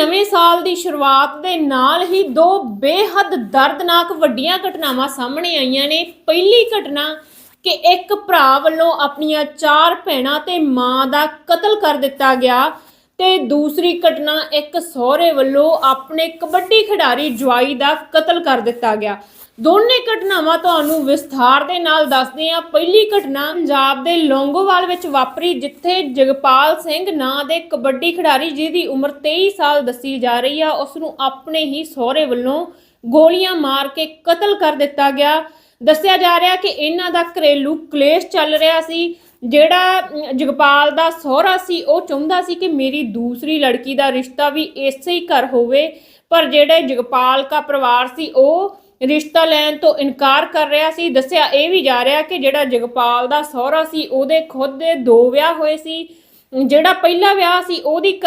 ਨਵੇਂ ਸਾਲ ਦੀ ਸ਼ੁਰੂਆਤ ਦੇ ਨਾਲ ਹੀ ਦੋ ਬੇਹੱਦ ਦਰਦਨਾਕ ਵੱਡੀਆਂ ਘਟਨਾਵਾਂ ਸਾਹਮਣੇ ਆਈਆਂ ਨੇ। ਪਹਿਲੀ ਘਟਨਾ ਕਿ ਇੱਕ ਭਰਾ ਵੱਲੋਂ ਆਪਣੀਆਂ ਚਾਰ ਭੈਣਾਂ ਤੇ ਮਾਂ ਦਾ ਕਤਲ ਕਰ ਦਿੱਤਾ ਗਿਆ। ਤੇ ਦੂਸਰੀ ਘਟਨਾ ਇੱਕ ਸਹੁਰੇ ਵੱਲੋਂ ਆਪਣੇ ਕਬੱਡੀ ਖਿਡਾਰੀ ਜਵਾਈ ਦਾ ਕਤਲ ਕਰ ਦਿੱਤਾ ਗਿਆ। ਦੋਨੇ ਘਟਨਾਵਾਂ ਤੁਹਾਨੂੰ ਵਿਸਥਾਰ ਦੇ ਨਾਲ ਦੱਸਦੇ ਹਾਂ। ਪਹਿਲੀ ਘਟਨਾ ਪੰਜਾਬ ਦੇ ਲੌਂਗੋਵਾਲ ਵਿੱਚ ਵਾਪਰੀ, ਜਿੱਥੇ ਜਗਪਾਲ ਸਿੰਘ ਨਾਂ ਦੇ ਕਬੱਡੀ ਖਿਡਾਰੀ ਜਿਹਦੀ ਉਮਰ 23 ਸਾਲ ਦੱਸੀ ਜਾ ਰਹੀ ਆ ਉਸ ਨੂੰ ਆਪਣੇ ਹੀ ਸਹੁਰੇ ਵੱਲੋਂ ਗੋਲੀਆਂ ਮਾਰ ਕੇ ਕਤਲ ਕਰ ਦਿੱਤਾ ਗਿਆ। ਦੱਸਿਆ ਜਾ ਰਿਹਾ ਕਿ ਇਹਨਾਂ ਦਾ ਘਰੇਲੂ ਕਲੇਸ਼ ਚੱਲ ਰਿਹਾ ਸੀ। ਜਿਹੜਾ ਜਗਪਾਲ ਦਾ ਸਹੁਰਾ ਸੀ, ਉਹ ਚਾਹੁੰਦਾ ਸੀ ਕਿ ਮੇਰੀ ਦੂਸਰੀ ਲੜਕੀ ਦਾ ਰਿਸ਼ਤਾ ਵੀ ਇਸੇ ਹੀ ਘਰ ਹੋਵੇ, ਪਰ ਜਿਹੜੇ ਜਗਪਾਲ ਦਾ ਪਰਿਵਾਰ ਸੀ, ਉਹ ਰਿਸ਼ਤਾ ਲੈਣ ਤੋਂ ਇਨਕਾਰ ਕਰ ਰਿਹਾ ਸੀ। ਦੱਸਿਆ ਇਹ ਵੀ ਜਾ ਰਿਹਾ ਕਿ ਜਿਹੜਾ ਜਗਪਾਲ ਦਾ ਸਹੁਰਾ ਸੀ, ਉਹਦੇ ਖੁਦ ਦੇ ਦੋ ਵਿਆਹ ਹੋਏ ਸੀ। ਜਿਹੜਾ ਪਹਿਲਾ ਵਿਆਹ ਸੀ, ਉਹਦੀ ਕ-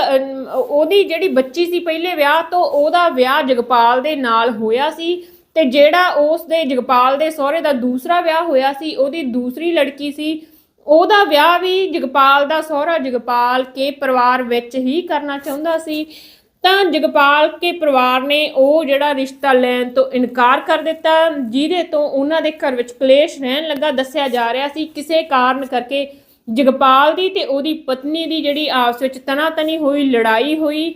ਉਹਦੀ ਜਿਹੜੀ ਬੱਚੀ ਸੀ ਪਹਿਲੇ ਵਿਆਹ ਤੋਂ, ਉਹਦਾ ਵਿਆਹ ਜਗਪਾਲ ਦੇ ਨਾਲ ਹੋਇਆ ਸੀ ਤੇ ਜਿਹੜਾ ਉਸ ਦੇ ਜਗਪਾਲ ਦੇ ਸਹੁਰੇ ਦਾ ਦੂਸਰਾ ਵਿਆਹ ਹੋਇਆ ਸੀ, ਉਹਦੀ ਦੂਸਰੀ ਲੜਕੀ ਸੀ ਉਹਦਾ ਵਿਆਹ ਵੀ ਜਗਪਾਲ ਦਾ ਸਹੁਰਾ ਜਗਪਾਲ ਕੇ ਪਰਿਵਾਰ ਵਿੱਚ ਹੀ ਕਰਨਾ ਚਾਹੁੰਦਾ ਸੀ। ਤਾਂ ਜਗਪਾਲ ਕੇ ਪਰਿਵਾਰ ਨੇ ਉਹ ਜਿਹੜਾ ਰਿਸ਼ਤਾ ਲੈਣ ਤੋਂ ਇਨਕਾਰ ਕਰ ਦਿੱਤਾ। ਜਿਹਦੇ ਤੋਂ ਉਹਨਾਂ ਦੇ ਘਰ ਵਿੱਚ ਕਲੇਸ਼ ਰਹਿਣ ਲੱਗਾ। ਦੱਸਿਆ ਜਾ ਰਿਹਾ ਸੀ ਕਿਸੇ ਕਾਰਨ ਕਰਕੇ ਜਗਪਾਲ ਦੀ ਤੇ ਉਹਦੀ ਪਤਨੀ ਦੀ ਜਿਹੜੀ ਆਪਸ ਵਿੱਚ ਤਣਾਤਣੀ ਹੋਈ, ਲੜਾਈ ਹੋਈ।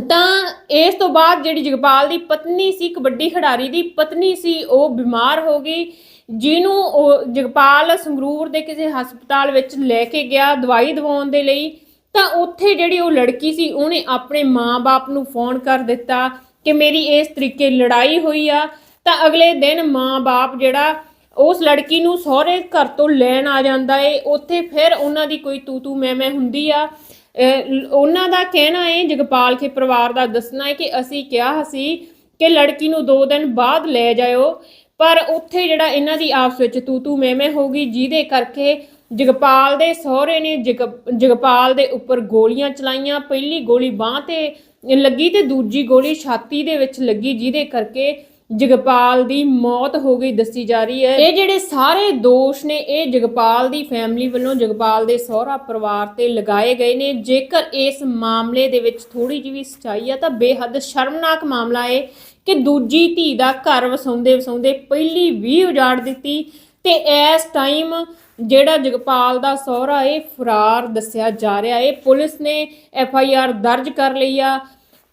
ਤਾਂ ਇਸ ਤੋਂ ਬਾਅਦ ਜਿਹੜੀ ਜਗਪਾਲ ਦੀ ਪਤਨੀ ਸੀ ਕਬੱਡੀ ਖਿਡਾਰੀ ਦੀ ਪਤਨੀ ਸੀ, ਉਹ ਬਿਮਾਰ ਹੋ ਗਈ, ਜਿਹਨੂੰ ਉਹ ਜਗਪਾਲ ਸੰਗਰੂਰ ਦੇ ਕਿਸੇ ਹਸਪਤਾਲ ਵਿੱਚ ਲੈ ਕੇ ਗਿਆ ਦਵਾਈ ਦਿਵਾਉਣ ਦੇ ਲਈ। ਤਾਂ ਉੱਥੇ ਜਿਹੜੀ ਉਹ ਲੜਕੀ ਸੀ, ਉਹਨੇ ਆਪਣੇ ਮਾਂ-ਬਾਪ ਨੂੰ ਫੋਨ ਕਰ ਦਿੱਤਾ ਕਿ ਮੇਰੀ ਇਸ ਤਰੀਕੇ ਲੜਾਈ ਹੋਈ ਆ। ਤਾਂ ਅਗਲੇ ਦਿਨ ਮਾਂ-ਬਾਪ ਜਿਹੜਾ ਉਸ ਲੜਕੀ ਨੂੰ ਸਹੁਰੇ ਘਰ ਤੋਂ ਲੈਣ ਆ ਜਾਂਦਾ ਏ। ਉੱਥੇ ਫਿਰ ਉਹਨਾਂ ਦੀ ਕੋਈ ਤੂ ਤੂ ਮੈਂ ਮੈਂ ਹੁੰਦੀ ਆ। ਉਹਨਾਂ ਦਾ ਕਹਿਣਾ ਹੈ ਜਗਪਾਲ ਕੇ ਪਰਿਵਾਰ ਦਾ ਦੱਸਣਾ ਹੈ ਕਿ ਅਸੀਂ ਕਿਹਾ ਸੀ ਕਿ ਲੜਕੀ ਨੂੰ 2 ਦਿਨ ਬਾਅਦ ਲੈ ਜਾਇਓ, ਪਰ ਉੱਥੇ ਜਿਹੜਾ ਇਹਨਾਂ ਦੀ ਆਪਸ ਵਿੱਚ ਤੂ ਤੂ ਮੈਂ ਮੈਂ ਹੋ ਗਈ, ਜਿਹਦੇ ਕਰਕੇ ਜਗਪਾਲ ਦੇ ਸਹੁਰੇ ਨੇ ਜਗ- ਜਗਪਾਲ ਦੇ ਉੱਪਰ ਗੋਲੀਆਂ ਚਲਾਈਆਂ, ਪਹਿਲੀ ਗੋਲੀ ਬਾਹ ਤੇ ਲੱਗੀ ਤੇ ਦੂਜੀ ਗੋਲੀ ਛਾਤੀ ਦੇ ਵਿੱਚ ਲੱਗੀ, ਜਿਹਦੇ ਕਰਕੇ ਜਗਪਾਲ ਦੀ ਮੌਤ ਹੋ ਗਈ ਦੱਸੀ ਜਾ ਰਹੀ ਹੈ। ਇਹ ਜਿਹੜੇ ਸਾਰੇ ਦੋਸ਼ ਨੇ, ਇਹ ਜਗਪਾਲ ਦੀ ਫੈਮਿਲੀ ਵੱਲੋਂ ਜਗਪਾਲ ਦੇ ਸਹੁਰਾ ਪਰਿਵਾਰ ਤੇ ਲਗਾਏ ਗਏ ਨੇ। ਜੇਕਰ ਇਸ ਮਾਮਲੇ ਦੇ ਵਿੱਚ ਥੋੜੀ ਜਿਹੀ ਵੀ ਸਚਾਈ ਆ, ਤਾਂ ਬੇਹੱਦ ਸ਼ਰਮਨਾਕ ਮਾਮਲਾ ਹੈ ਕਿ ਦੂਜੀ ਧੀ ਦਾ ਘਰ ਵਸਾਉਂਦੇ ਵਸਾਉਂਦੇ ਪਹਿਲੀ ਵੀ ਉਜਾੜ ਦਿੱਤੀ ਤੇ ਇਸ ਟਾਈਮ ਜਿਹੜਾ ਜਗਪਾਲ ਦਾ ਸਹੁਰਾ ਇਹ ਫਰਾਰ ਦੱਸਿਆ ਜਾ ਰਿਹਾ। ਹੈ ਪੁਲਿਸ ਨੇ ਐਫ ਆਈ ਆਰ ਦਰਜ ਕਰ ਲਈ ਆ।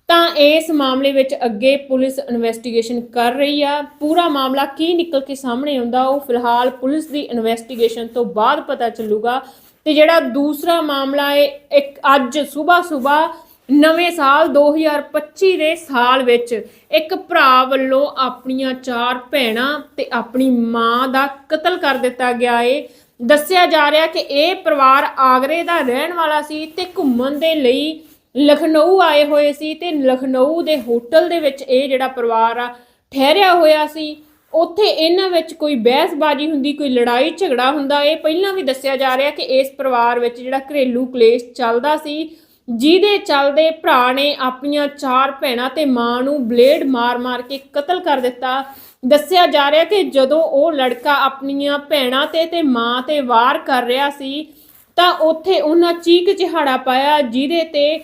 ਤਾਂ ਇਸ ਮਾਮਲੇ ਵਿੱਚ ਅੱਗੇ ਪੁਲਿਸ ਇਨਵੈਸਟੀਗੇਸ਼ਨ ਕਰ ਰਹੀ ਆ। ਪੂਰਾ ਮਾਮਲਾ ਕੀ ਨਿਕਲ ਕੇ ਸਾਹਮਣੇ ਆਉਂਦਾ, ਉਹ ਫਿਲਹਾਲ ਪੁਲਿਸ ਦੀ ਇਨਵੈਸਟੀਗੇਸ਼ਨ ਤੋਂ ਬਾਅਦ ਪਤਾ ਚੱਲੂਗਾ। ਤੇ ਜਿਹੜਾ ਦੂਸਰਾ ਮਾਮਲਾ ਹੈ ਇੱਕ ਅੱਜ ਸਵੇਰ ਸਵੇਰ ਨਵੇਂ ਸਾਲ 2025 ਦੇ ਸਾਲ ਵਿੱਚ ਇੱਕ ਭਰਾ ਵੱਲੋਂ ਆਪਣੀਆਂ ਚਾਰ ਭੈਣਾਂ ਤੇ ਆਪਣੀ ਮਾਂ ਦਾ ਕਤਲ ਕਰ ਦਿੱਤਾ ਗਿਆ ਏ। ਦੱਸਿਆ ਜਾ ਰਿਹਾ ਕਿ ਇਹ ਪਰਿਵਾਰ ਆਗਰੇ ਦਾ ਰਹਿਣ ਵਾਲਾ ਸੀ ਤੇ ਘੁੰਮਣ ਦੇ ਲਈ ਲਖਨਊ ਆਏ ਹੋਏ ਸੀ ਤੇ ਲਖਨਊ ਦੇ ਹੋਟਲ ਦੇ ਵਿੱਚ ਇਹ ਜਿਹੜਾ ਪਰਿਵਾਰ ਆ, ਠਹਿਰਿਆ ਹੋਇਆ ਸੀ। ਉੱਥੇ ਇਹਨਾਂ ਵਿੱਚ ਕੋਈ ਬਹਿਸਬਾਜ਼ੀ ਹੁੰਦੀ, ਕੋਈ ਲੜਾਈ ਝਗੜਾ ਹੁੰਦਾ, ਇਹ ਪਹਿਲਾਂ ਵੀ ਦੱਸਿਆ ਜਾ ਰਿਹਾ ਕਿ ਇਸ ਪਰਿਵਾਰ ਵਿੱਚ ਜਿਹੜਾ ਘਰੇਲੂ ਕਲੇਸ਼ ਚੱਲਦਾ ਸੀ, ਜਿਹਦੇ ਚੱਲਦੇ ਭਰਾ ਨੇ ਆਪਣੀਆਂ ਚਾਰ ਭੈਣਾਂ ਤੇ ਮਾਂ ਨੂੰ ਬਲੇਡ ਮਾਰ-ਮਾਰ ਕੇ ਕਤਲ ਕਰ ਦਿੱਤਾ। ਦੱਸਿਆ ਜਾ ਰਿਹਾ ਕਿ ਜਦੋਂ ਉਹ ਲੜਕਾ ਆਪਣੀਆਂ ਭੈਣਾਂ ਤੇ ਤੇ ਮਾਂ ਤੇ ਵਾਰ ਕਰ ਰਿਹਾ ਸੀ, ਤਾਂ ਉੱਥੇ ਉਹਨਾਂ ਚੀਕ ਚਿਹਾੜਾ ਪਾਇਆ, ਜਿਹਦੇ ਤੇ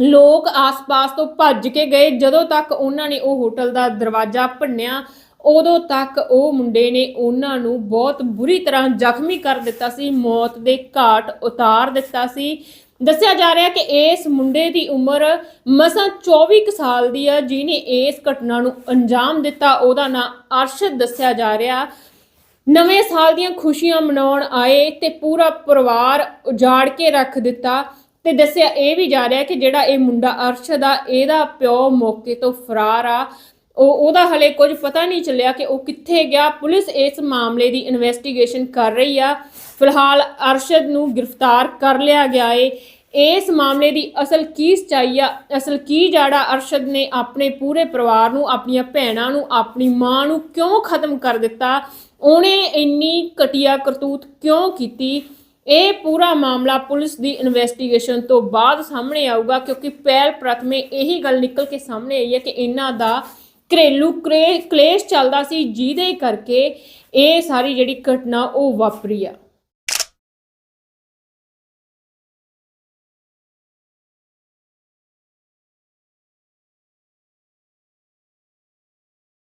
ਲੋਕ ਆਸ-ਪਾਸ ਤੋਂ ਭੱਜ ਕੇ ਗਏ। ਜਦੋਂ ਤੱਕ ਉਹਨਾਂ ਨੇ ਉਹ ਹੋਟਲ ਦਾ ਦਰਵਾਜ਼ਾ ਭੰਨਿਆ, ਉਦੋਂ ਤੱਕ ਉਹ ਮੁੰਡੇ ਨੇ ਉਹਨਾਂ ਨੂੰ ਬਹੁਤ ਬੁਰੀ ਤਰ੍ਹਾਂ ਜ਼ਖਮੀ ਕਰ ਦਿੱਤਾ ਸੀ, ਮੌਤ ਦੇ ਘਾਟ ਉਤਾਰ ਦਿੱਤਾ ਸੀ। ਦੱਸਿਆ ਜਾ ਰਿਹਾ ਕਿ ਇਸ ਮੁੰਡੇ ਦੀ ਉਮਰ ਮਸਾਂ 24 ਕੁ ਸਾਲ ਦੀ ਹੈ ਜਿਹਨੇ ਇਸ ਘਟਨਾ ਨੂੰ ਅੰਜਾਮ ਦਿੱਤਾ। ਉਹਦਾ ਨਾਂ ਅਰਸ਼ਦ ਦੱਸਿਆ ਜਾ ਰਿਹਾ। ਨਵੇਂ ਸਾਲ ਦੀਆਂ ਖੁਸ਼ੀਆਂ ਮਨਾਉਣ ਆਏ ਤੇ ਪੂਰਾ ਪਰਿਵਾਰ ਉਜਾੜ ਕੇ ਰੱਖ ਦਿੱਤਾ। ਤੇ ਦੱਸਿਆ ਇਹ ਵੀ ਜਾ ਰਿਹਾ ਕਿ ਜਿਹੜਾ ਇਹ ਮੁੰਡਾ ਅਰਸ਼ਦ ਆ ਇਹਦਾ ਪਿਓ ਮੌਕੇ ਤੋਂ ਫਰਾਰ ਆ। ਉਹ, ਉਹਦਾ ਹਲੇ ਕੁਝ ਪਤਾ ਨਹੀਂ ਚੱਲਿਆ ਕਿ ਉਹ ਕਿੱਥੇ ਗਿਆ। ਪੁਲਿਸ ਇਸ ਮਾਮਲੇ ਦੀ ਇਨਵੈਸਟੀਗੇਸ਼ਨ ਕਰ ਰਹੀ ਆ। ਫਿਲਹਾਲ ਅਰਸ਼ਦ ਨੂੰ ਗ੍ਰਿਫਤਾਰ ਕਰ ਲਿਆ ਗਿਆ ਏ। ਇਸ ਮਾਮਲੇ ਦੀ ਅਸਲ ਕੀ ਸਚਾਈ ਆ, ਅਸਲ ਕੀ ਜਾੜਾ ਅਰਸ਼ਦ ਨੇ ਆਪਣੇ ਪੂਰੇ ਪਰਿਵਾਰ ਨੂੰ, ਆਪਣੀਆਂ ਭੈਣਾਂ ਨੂੰ, ਆਪਣੀ ਮਾਂ ਨੂੰ ਕਿਉਂ ਖਤਮ ਕਰ ਦਿੱਤਾ? ਉਹਨੇ ਇੰਨੀ ਘਟੀਆ ਕਰਤੂਤ ਕਿਉਂ ਕੀਤੀ? ਇਹ ਪੂਰਾ ਮਾਮਲਾ ਪੁਲਿਸ ਦੀ ਇਨਵੈਸਟੀਗੇਸ਼ਨ ਤੋਂ ਬਾਅਦ ਸਾਹਮਣੇ ਆਊਗਾ, ਕਿਉਂਕਿ ਪਹਿਲ ਪ੍ਰਥਮੇ ਇਹੀ ਗੱਲ ਨਿਕਲ ਕੇ ਸਾਹਮਣੇ ਆਈ ਹੈ ਕਿ ਇਹਨਾਂ ਦਾ ਘਰੇਲੂ ਕਰੇ- ਕਲੇਸ਼ ਚੱਲਦਾ ਸੀ, ਜਿਹਦੇ ਕਰਕੇ ਇਹ ਸਾਰੀ ਜਿਹੜੀ ਘਟਨਾ ਉਹ ਵਾਪਰੀ ਆ।